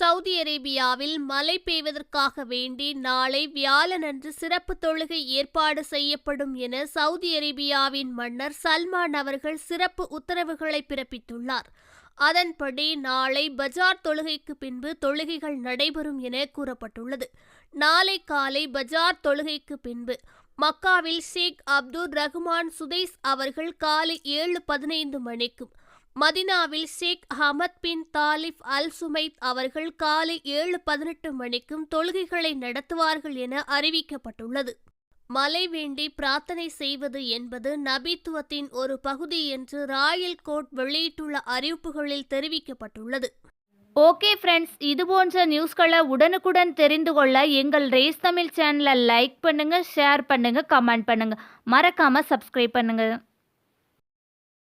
Saudi அரேபியாவில் மழை பெய்வதற்காக வேண்டி நாளை வியாழனன்று சிறப்பு தொழுகை ஏற்பாடு செய்யப்படும் என சவுதி அரேபியாவின் மன்னர் சல்மான் அவர்கள் சிறப்பு உத்தரவுகளை பிறப்பித்துள்ளார். அதன்படி நாளை பஜார் தொழுகைக்கு பின்பு தொழுகைகள் நடைபெறும் என கூறப்பட்டுள்ளது. நாளை காலை பஜார் தொழுகைக்கு பின்பு மக்காவில் ஷேக் அப்துல் ரஹ்மான் சுதேஷ் அவர்கள் காலை ஏழு பதினைந்து மணிக்கும் மதினாவில் ஷேக் ஹமத் பின் தாலிப் அல் சுமைத் அவர்கள் காலை ஏழு பதினெட்டு மணிக்கும் தொழுகைகளை நடத்துவார்கள் என அறிவிக்கப்பட்டுள்ளது. மலை வேண்டி பிரார்த்தனை செய்வது என்பது நபித்துவத்தின் ஒரு பகுதி என்று ராயல் கோர்ட் வெளியிட்டுள்ள அறிவிப்புகளில் தெரிவிக்கப்பட்டுள்ளது. ஓகே ஃப்ரெண்ட்ஸ் இது போன்ற நியூஸ்களை உடனுக்குடன் தெரிந்து கொள்ள எங்கள் ரேஸ் தமிழ் சேனலை லைக் பண்ணுங்கள் ஷேர் பண்ணுங்கள் கமெண்ட் பண்ணுங்கள் மறக்காமல் சப்ஸ்கிரைப் பண்ணுங்கள்